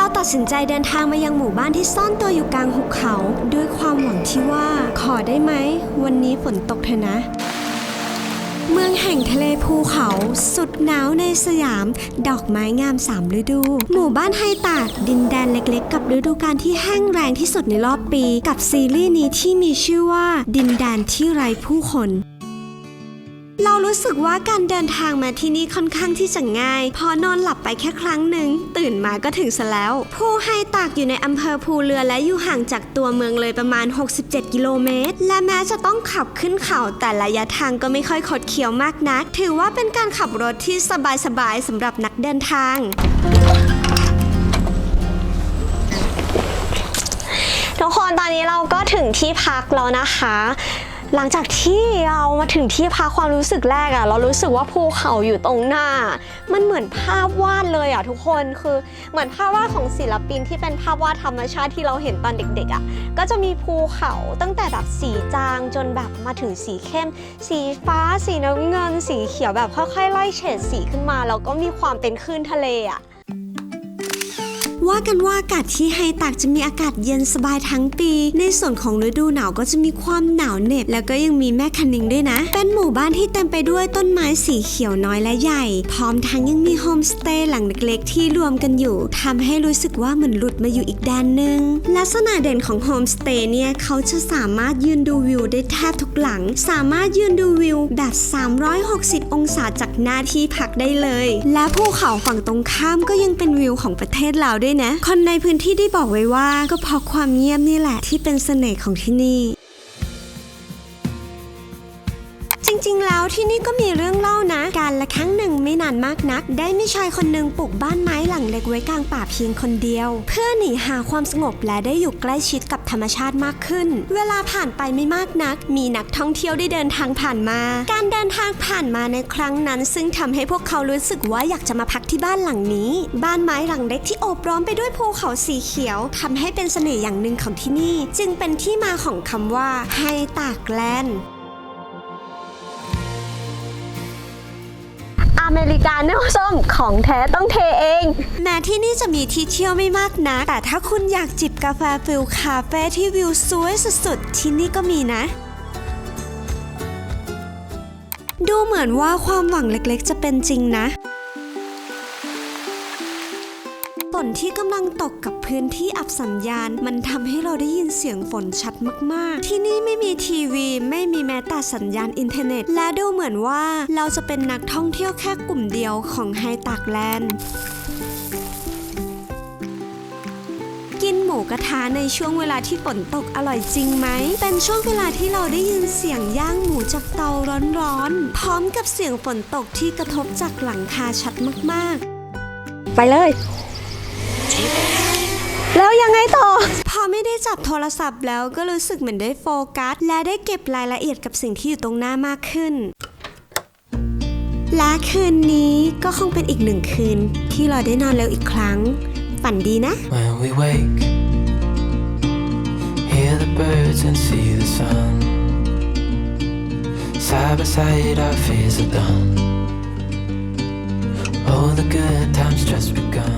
เราตัดสินใจเดินทางมายังหมู่บ้านที่ซ่อนตัวอยู่กลางหุบเขา ด้วยความหวังที่ว่า ขอได้ไหม วันนี้ฝนตกเถอะนะ เมืองแห่งทะเลภูเขา สุดหนาวในสยาม ดอกไม้งามสามฤดู หมู่บ้านไฮตากดินแดนเล็กๆ กับฤดูกาลที่แห้งแรงที่สุดในรอบปี กับซีรีส์นี้ที่มีชื่อว่า ดินแดนที่ไร้ผู้คน เรารู้สึกว่าการเดินทางมาที่นี่ค่อนข้างที่จะง่าย พอนอนหลับไปแค่ครั้งหนึ่งตื่นมาก็ถึงซะแล้ว ผู้ให้ตากอยู่ในอำเภอภูเรือและอยู่ห่างจากตัวเมืองเลยประมาณ 67 กิโลเมตร และแม้จะต้องขับขึ้นเขาแต่ระยะทางก็ไม่ค่อยคดเคี้ยวมากนัก ถือว่าเป็นการขับรถที่สบายๆสำหรับนักเดินทางทุกคนตอนนี้เราก็ถึงที่พักแล้วนะคะ หลังจากที่เรามาถึงที่พักความรู้สึกแรกอะเรารู้สึกว่าภูเขาอยู่ตรงหน้า มันเหมือนภาพวาดเลยอะทุกคนคือเหมือนภาพวาดของศิลปินที่เป็นภาพวาดธรรมชาติที่เราเห็นตอนเด็กๆอะก็จะมีภูเขาตั้งแต่แบบสีจางจนแบบมาถึงสีเข้ม สีฟ้า สีน้ำเงิน สีเขียวแบบค่อยๆไล่เฉดสีขึ้นมาแล้วก็มีความเป็นคลื่นทะเลอะ ว่ากันว่าอากาศที่ไฮตากจะมีอากาศเย็นสบายทั้งปี ในส่วนของฤดูหนาวก็จะมีความหนาวเหน็บแล้วก็ยังมีแม่คันนิงด้วยนะ เป็นหมู่บ้านที่เต็มไปด้วยต้นไม้สีเขียวน้อยและใหญ่ พร้อมทั้งยังมีโฮมสเตย์หลังเล็กๆที่รวมกันอยู่ทำให้รู้สึกว่าเหมือนหลุดมาอยู่อีกแดนหนึ่งลักษณะเด่นของโฮมสเตย์เนี่ยเขาจะสามารถยืนดูวิวได้แทบทุกหลัง สามารถยืนดูวิวแบบ 360 องศาจากหน้าที่พักได้เลย และภูเขาฝั่งตรงข้ามก็ยังเป็นวิวของประเทศลาด้วยนะคนในพื้นที่ได้บอกไว้ว่า ก็เพราะความเงียบนี่แหละที่เป็นเสน่ห์ของที่นี่ จริงๆ แล้วที่นี่ก็มีเรื่องเล่านะ การละครั้งหนึ่งไม่นานมากนัก ได้มีชายคนหนึ่งปลูกบ้านไม้หลังเล็กไว้กลางป่าเพียงคนเดียว เพื่อหนีหาความสงบและได้อยู่ใกล้ชิดกับธรรมชาติมากขึ้น เวลาผ่านไปไม่มากนัก มีนักท่องเที่ยวได้เดินทางผ่านมา การเดินทางผ่านมาในครั้งนั้น ซึ่งทำให้พวกเขารู้สึกว่าอยากจะมาพักที่บ้านหลังนี้ บ้านไม้หลังเล็กที่โอบล้อมไปด้วยภูเขาสีเขียวทำให้เป็นเสน่ห์อย่างหนึ่งของที่นี่ จึงเป็นที่มาของคำว่าไฮตากแลนด์ เมริกาโน่ส้มของแท้ต้องเทเอง แม้ที่นี่จะมีที่เที่ยวไม่มากนะ แต่ถ้าคุณอยากจิบกาแฟฟิลคาเฟ่ที่วิวสวยสุดๆ ที่นี่ก็มีนะ ดูเหมือนว่าความหวังเล็กๆ จะเป็นจริงนะ นที่กำลังตกกับพื้นที่อับสัญญาณ มันทำให้เราได้ยินเสียงฝนชัดมากๆ ที่นี่ไม่มีทีวี ไม่มีแม้แต่สัญญาณอินเทอร์เน็ต และดูเหมือนว่าเราจะเป็นนักท่องเที่ยวแค่กลุ่มเดียวของไฮตากแลนด์กินหมูกระทะในช่วงเวลาที่ฝนตกอร่อยจริงไหม เป็นช่วงเวลาที่เราได้ยินเสียงย่างหมูจากเตาร้อนๆ พร้อมกับเสียงฝนตกที่กระทบจากหลังคาชัดมากๆ ไปเลย แล้วยังไงต่อ พอไม่ได้จับโทรศัพท์แล้วก็รู้สึกเหมือนได้โฟกัส และได้เก็บรายละเอียดกับสิ่งที่อยู่ตรงหน้ามากขึ้น และคืนนี้ก็คงเป็นอีกหนึ่งคืน ที่เราได้นอนเร็วอีกครั้ง ฝันดีนะ When we wake, hear the birds and see the sun. Side by side, our fears are done. Oh, the good times just begun.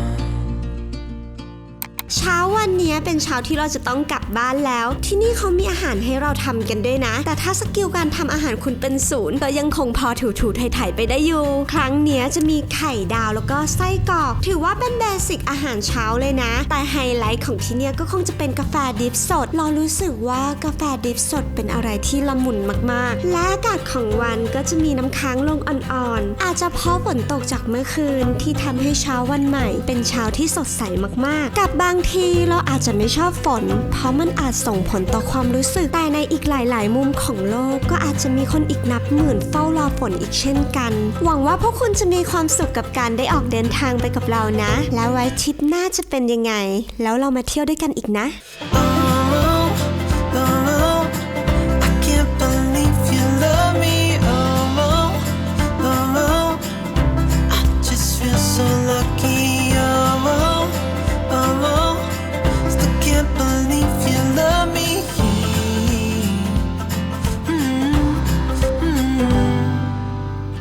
เป็นเช้าที่เราจะต้องกลับบ้านแล้ว ที่นี่เขามีอาหารให้เราทำกันด้วยนะ แต่ถ้าสกิลการทำอาหารคุณเป็นศูนย์ก็ยังคงพอถูๆไถ่ๆไปได้อยู่ ครั้งเนี้ยจะมีไข่ดาวแล้วก็ไส้กรอก ถือว่าเป็นเบสิกอาหารเช้าเลยนะ แต่ไฮไลท์ของที่เนี่ยก็คงจะเป็นกาแฟดิฟสด เรารู้สึกว่ากาแฟดิฟสดเป็นอะไรที่ละมุนมากๆ และอากาศของวันก็จะมีน้ำค้างลงอ่อนๆ อาจจะเพราะฝนตกจากเมื่อคืนที่ทำให้เช้าวันใหม่ เป็นเช้าที่สดใสมากๆ กับบางทีเราอาจจะจะไม่ชอบฝน เพราะมันอาจส่งผลต่อความรู้สึก แต่ในอีกหลาย ๆ มุมของโลกก็อาจจะมีคนอีกนับหมื่นเฝ้ารอฝนอีกเช่นกัน หวังว่าพวกคุณจะมีความสุขกับการได้ออกเดินทางไปกับเรานะ แล้วไว้ทริปหน้าจะเป็นยังไง แล้วเรามาเที่ยวด้วยกันอีกนะ